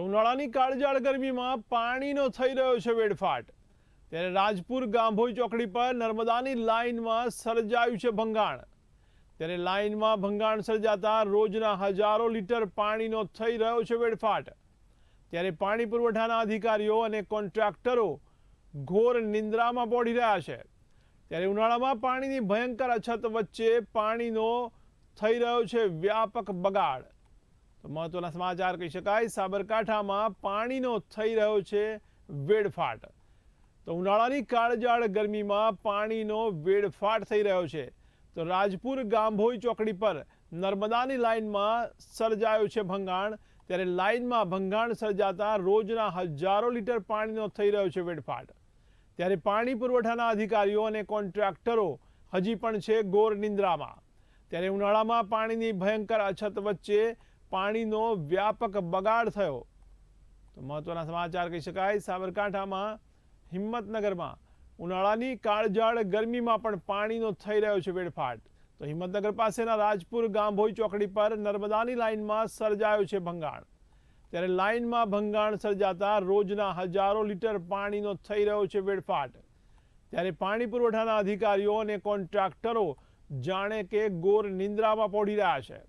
તો ઉનાળાની કાળજાળ ગરમીમાં પાણીનો થઈ રહ્યો છે વેડફાટ. ત્યારે રાજપુર ગાંભોઈ ચોકડી પર નર્મદાની લાઇનમાં સર્જાયું છે ભંગાણ. ત્યારે લાઇનમાં ભંગાણ સર્જાતા રોજના હજારો લીટર પાણીનો થઈ રહ્યો છે વેડફાટ. ત્યારે પાણી પુરવઠાના અધિકારીઓ અને કોન્ટ્રાક્ટરો ઘોર નિંદ્રામાં પડી રહ્યા છે. ત્યારે ઉનાળામાં પાણીની ભયંકર અછત વચ્ચે પાણીનો થઈ રહ્યો છે વ્યાપક બગાડ. તો મહત્વના સમાચાર કહી શકાય, સાબરકાંઠામાં પાણીનો થઈ રહ્યો છે વેડફાટ. તો ઉનાળાની કાળજાળ ગરમીમાં પાણીનો વેડફાટ થઈ રહ્યો છે. તો રાજપુર ગાંભોઈ ચોકડી પર નર્મદાની લાઇનમાં સર્જાયો છે ભંગાણ. ત્યારે લાઇનમાં ભંગાણ સર્જાતા રોજના હજારો લીટર પાણીનો થઈ રહ્યો છે વેડફાટ. ત્યારે પાણી પુરવઠાના અધિકારીઓ અને કોન્ટ્રાક્ટરો હજી પણ છે ગોર નિંદ્રામાં. ત્યારે ઉનાળામાં પાણીની ભયંકર અછત વચ્ચે પાણીનો વ્યાપક બગાડ થયો. તો મહત્વના સમાચાર કહી શકાય, સાબરકાંઠામાં, હિંમતનગરમાં, ઉનાળાની કાળજાળ ગરમીમાં પણ પાણીનો થઈ રહ્યો છે વેડફાટ. તો હિંમતનગર પાસેના રાજપુર ગાંભોઈ ચોકડી પર નર્મદાની લાઇનમાં સર્જાયો છે ભંગાણ. ત્યારે લાઇનમાં ભંગાણ સર્જાતા રોજના હજારો લીટર પાણીનો થઈ રહ્યો છે વેડફાટ. ત્યારે પાણી પુરવઠાના અધિકારીઓ અને કોન્ટ્રાક્ટરો જાણે કે ગોર નિંદ્રામાં પોઢી રહ્યા છે.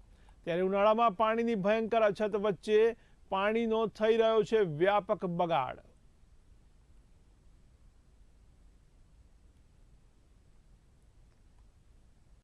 ત્યારે ઉનાળામાં પાણીની ભયંકર અછત વચ્ચે પાણીનો થઈ રહ્યો છે વ્યાપક બગાડ.